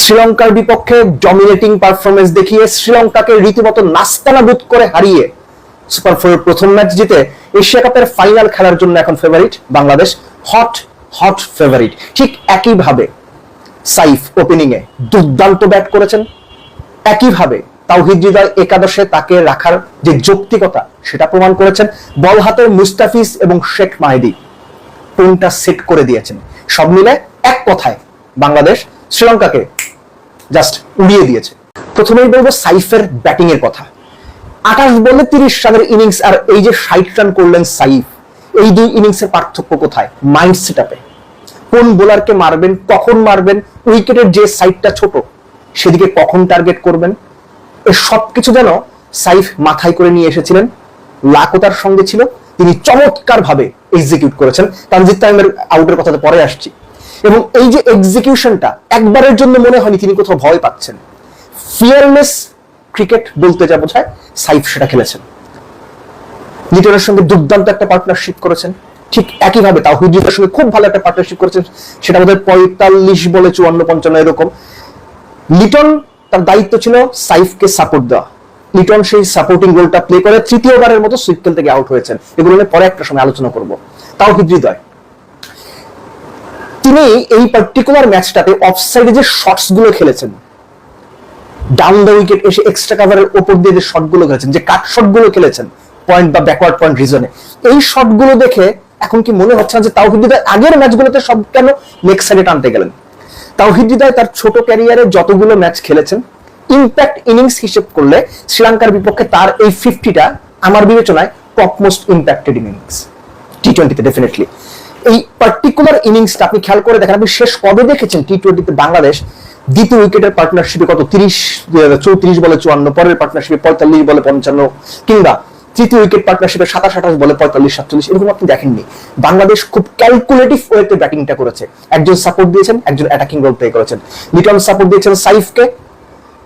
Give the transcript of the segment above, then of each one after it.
শ্রীলঙ্কার বিপক্ষে dominating performance দেখিয়ে শ্রীলঙ্কাকে রীতিমতো নাস্তানাবুদ করে হারিয়ে সুপার ফোরের প্রথম ম্যাচ জিতে এশিয়া কাপের ফাইনাল খেলার জন্য এখন favourite Bangladesh hot hot favourite ঠিক একইভাবে সাইফ ওপেনিং এ দুর্দান্ত ব্যাট করেছেন। একইভাবে তাওহিদ হৃদয় একাদশে তাকে রাখার যে যৌক্তিকতা, সেটা প্রমাণ করেছেন। বল হাতে মুস্তাফিজ এবং শেখ মাহিদি কোনটা সেট করে দিয়েছেন। সব মিলে এক কথায় বাংলাদেশ শ্রীলঙ্কাকে জাস্ট উড়িয়ে দিয়েছে। প্রথমেই বলব সাইফের ব্যাটিং এর কথা। আঠাশ বলে তিরিশ রানের ইনিংস আর এই যে ষাট রান করলেন সাইফ, এই দুই ইনিংসের পার্থক্য কোথায়? মাইন্ড সেট কোন বোলারকে মারবেন, কখন মারবেন, উইকেটের যে সাইডটা ছোট, সেদিকে কখন টার্গেট করবেন? এ সবকিছু যেন সাইফ মাথায় করে নিয়ে এসেছিলেন। লাকও তার সঙ্গে ছিল। তিনি চমৎকার ভাবে এক্সিকিউট করেছেন। তানজিদ তাইমের আউটের কথাতে পরে আসছি। এবং এই যে এক্সিকিউশনটা একবারের জন্য মনে হয়নি তিনি কোথাও ভয় পাচ্ছেন। ফিয়ারলেস ক্রিকেট বলতে যা বোঝায়, সাইফ সেটা খেলেছেন। লিটনের সঙ্গে দুর্দান্ত একটা পার্টনারশিপ করেছেন। ঠিক একইভাবে তাও হুজিদের সঙ্গে খুব ভালো একটা পার্টনারশিপ করেছেন। সেটা বোধহয় পঁয়তাল্লিশ বলে চুয়ান্ন পঞ্চান্ন এরকম। লিটন তার দায়িত্ব ছিল সাইফকে সাপোর্ট দেওয়া। লিটন সেই সাপোর্টিং রোলটা প্লে করে তৃতীয়বারের মতো সুইপ খেলতে গিয়ে আউট হয়েছেন। এগুলো নিয়ে পরে একটা সময় আলোচনা করব। তাও হৃদয়। তিনি এই পার্টিকুলার ম্যাচটাতে অফসাইডে যে শটসগুলো খেলেছেন ডাউন দ্য উইকেট এসে এক্সট্রা কাভারের ওপর দিয়ে যে শটগুলো খেলেছেন, যে কাট শটগুলো খেলেছেন পয়েন্ট বা ব্যাকওয়ার্ড পয়েন্ট রিজনে এই শটগুলো দেখে এখন কি মনে হচ্ছে না যে তাওহিদ হৃদয় আগের ম্যাচগুলোতে সব কেন লেগ সাইডে টানতে গেলেন? তাওহিদ তার ছোট ক্যারিয়ারে যতগুলো ম্যাচ খেলেছেন ইম্প্যাক্ট ইনিংস হিসেব করলে শ্রীলঙ্কার বিপক্ষে তার এই ফিফটিটা আমার বিবেচনায় top most impacted innings T টোয়েন্টিতে ডেফিনেটলি এই পার্টিকুলার ইনিংসটা আপনি খেয়াল করে দেখেন, আপনি শেষ কবে দেখেছেন টি টোয়েন্টিতে বাংলাদেশ দ্বিতীয় উইকেটের পার্টনারশিপে কত? তিরিশ চৌত্রিশ বলে চুয়ান্ন, পরের পার্টনারশিপে পঁয়তাল্লিশ বলে পঞ্চান্ন, কিংবা তৃতীয় উইকেট পার্টনারশিপে সাতাশ, আঠাশ বলে পঁয়তাল্লিশ, সাতচল্লিশ, এরকম আপনি দেখেননি। বাংলাদেশ খুব ক্যালকুলেটিভ ওয়েতে ব্যাটিংটা করেছে। একজন সাপোর্ট দিয়েছেন, একজন অ্যাটাকিং রোল প্লে করেছেন। লিটন সাপোর্ট দিয়েছেন সাইফকে,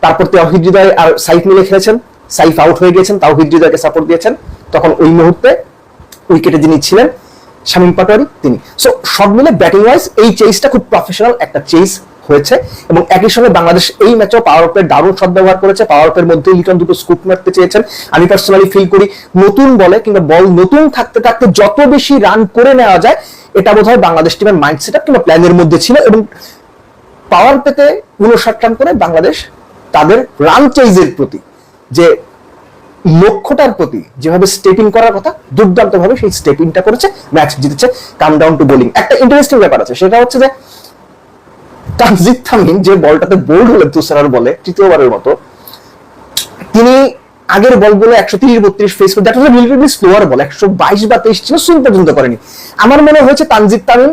তারপর তাওহিদ হৃদয় আর সাইফ মিলে খেলেছেন। সাইফ আউট হয়ে গিয়েছেন তাওহিদ হৃদয়কে সাপোর্ট দিয়েছেন। তখন ওই মুহূর্তে উইকেটে যিনি ছিলেন শামীম পাটোয়ারি, তিনি। সো সব মিলে ব্যাটিং ওয়াইজ এই চেসটা খুব প্রফেশনাল একটা চেস হয়েছে এবং একই সঙ্গে বাংলাদেশ এই ম্যাচেও পাওয়ার অফের দারুণ সদ্ব্যবহার করেছে। পাওয়ার অফের মধ্যে লিটন দুটো স্কুপ মারতে চেয়েছেন। আমি পার্সোনালি ফিল করি নতুন বলে কিংবা বল নতুন থাকতে থাকতে যত বেশি রান করে নেওয়া যায়, এটা বোধ হয় বাংলাদেশ টিমের মাইন্ড সেট আপ কিংবা প্ল্যানের মধ্যে ছিল এবং পাওয়ার পেতে উনষাট রান করে বাংলাদেশ তাদের রান চেইজের প্রতি যে লক্ষ্যটার প্রতি যেভাবে স্টেপিং করার কথা দুর্দান্ত ভাবে সেই স্টেপিংটা করেছে ম্যাচ জিতেছে কাম ডাউন টু বোলিং একটা ইন্টারেস্টিং ব্যাপার আছে, সেটা হচ্ছে যে তানজিদ তামিম যে বলটাতে বোল্ড হলেন তুষারার বলে তৃতীয়বারের মতো, তিনি আগের বলগুলো একশো তিরিশ, বত্রিশ ফেস করে that was relatively slower ball, একশো বাইশ বা তেইশ ছিল সুইং পর্যন্ত করেনি। আমার মনে হয়েছে তানজিদ তামিম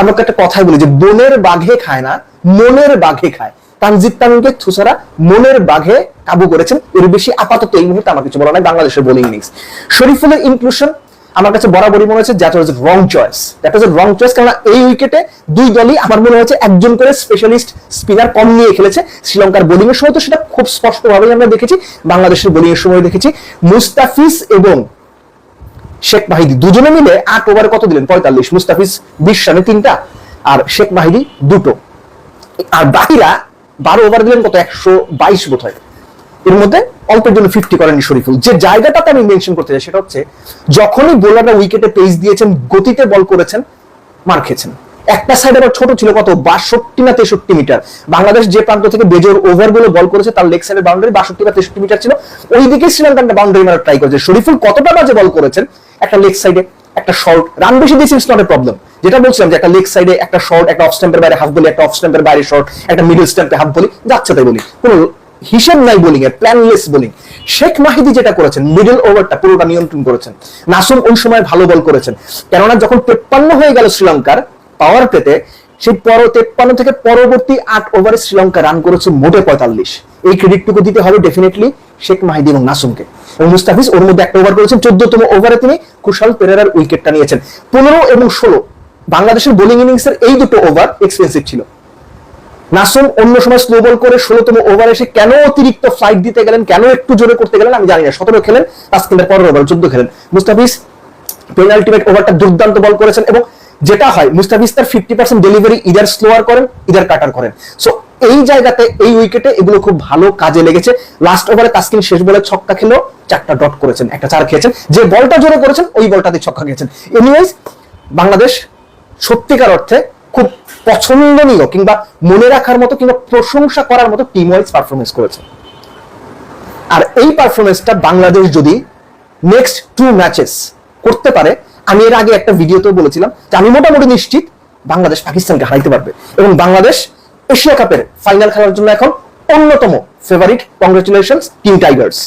আমাকে একটা কথাই বলি যে, বনের বাঘে খায় না, মনের বাঘে খায়। তানজিদ তামিমকে থুসারা মনের বাঘে কাবু করেছেন। এর বেশি আপাতত এই মুহূর্তে আমার কিছু বলা নাই, বাংলাদেশের বোলিং ইনিংস শরীফুলের ইনক্লুশন আমার কাছে বরাবরই মনে হচ্ছে that was wrong choice that was wrong choice কারণ এই উইকেটে দুই দলই আমার মনে হচ্ছে একজন করে স্পেশালিস্ট স্পিনার কম নিয়ে খেলেছে। শ্রীলঙ্কার বোলিং এর সময় তো সেটা খুব স্পষ্টভাবেই আমরা দেখেছি, বাংলাদেশের বোলিং এর সময় দেখেছি। মুস্তাফিজ এবং শেখ মাহিদি দুজনে মিলে আট ওভারে কত দিলেন? পঁয়তাল্লিশ। মুস্তাফিজ বিশ রানে তিনটা, আর শেখ মাহিদি দুটো। আর বাকিরা বারো ওভার দিলেন কত? একশো বাইশ বোধ হয়। এর মধ্যে অল্পের জন্য ফিফটি করেনি শরীফুল। যে জায়গাটাতে আমি মেনশন করতে চাই সেটা হচ্ছে, যখনই বোলাররা উইকেটে পেস দিয়েছেন, গতিতে বল করেছেন, মার খেয়েছেন। একটা সাইড আবার ছোট ছিল কত? বাষট্টি না তেষট্টি মিটার। বাংলাদেশ যে প্রান্ত থেকে বেজোর ওভারগুলো বল করেছে, তার লেগ সাইডের বাউন্ডারি বাষট্টি বা তেষট্টি মিটার ছিল। ওই দিকে শ্রীলঙ্কার বাউন্ডারি মারার ট্রাই করেছে। শরীফুল কতটা বাজে বল করেছেন? একটা লেগ সাইডে একটা শর্ট রান বেশি দিয়েছে ইটস নট এ প্রবলেম যেটা বলছিলাম যে একটা লেগ সাইডে একটা শর্ট, একটা অফ স্ট্যাম্পের বাইরে হাফ বলি, একটা অফ স্ট্যাম্পের বাইরে শর্ট, একটা মিডল স্ট্যাম্পে হাফ বলি, যাচ্ছে তাই বলি। কোনো হিসেব নাই বোলিং এর প্ল্যানলেস বোলিং শেখ মাহিদি যেটা করেছেন মিডল ওভারটা পুরোটা নিয়ন্ত্রণ করেছেন। নাসুম ওই সময় ভালো বল করেছেন। কেননা যখন তেপ্পান্ন হয়ে গেল শ্রীলঙ্কার পাওয়ার পেতে সেই পর তেপ্পান্ন থেকে পরবর্তী আট ওভারে শ্রীলঙ্কা রান করেছে মোটে পঁয়তাল্লিশ। এই ক্রেডিটটুকু দিতে হবে ডেফিনেটলি শেখ মাহিদি এবং নাসুমকে। এবং মুস্তাফিজ ওর মধ্যে একটা ওভার করেছেন, চোদ্দতম ওভারে তিনি কুশাল পেরেরার উইকেটটা নিয়েছেন। পনেরো এবং ষোলো বাংলাদেশের বোলিং ইনিংসের এই দুটো ওভার এক্সপেন্সিভ ছিল। নাসুম অন্য সময় স্লো বল করে ষোলোতম ওভার এসে কেন অতিরিক্ত ফ্লাইট দিতে গেলেন, কেন একটু জোরে করতে গেলেন, আমি জানি না। সতেরো খেলেন তাসকিনের পরের ওভার চোদ্দ খেলেন। মুস্তাফিজ পেনাল্টিমেট ওভারটা দুর্দান্ত বল করেছেন এবং যেটা হয়, মুস্তাফিজ তার fifty percent delivery either slower করেন ইদার কাটার করেন। সো এই জায়গাতে, এই উইকেটে এগুলো খুব ভালো কাজে লেগেছে। লাস্ট ওভারে তাসকিন শেষ বলে ছক্কা খেলেও চারটা ডট করেছেন, একটা চার খেয়েছেন। যে বলটা জোরে করেছেন, ওই বলটাতে ছক্কা খেয়েছেন। এনিওয়াইজ বাংলাদেশ সত্যিকার অর্থে খুব পছন্দনীয় কিংবা মনে রাখার মতো কিংবা প্রশংসা করার মতো টিম ওয়াইজ পারফরমেন্স করেছে। আর এই পারফরমেন্সটা বাংলাদেশ যদি নেক্সট টু ম্যাচেস করতে পারে, আমি এর আগে একটা ভিডিওতেও বলেছিলাম যে আমি মোটামুটি নিশ্চিত বাংলাদেশ পাকিস্তানকে হারাইতে পারবে এবং বাংলাদেশ এশিয়া কাপের ফাইনাল খেলার জন্য এখন অন্যতম ফেভারিট কংগ্রেচুলেশন টিম টাইগার্স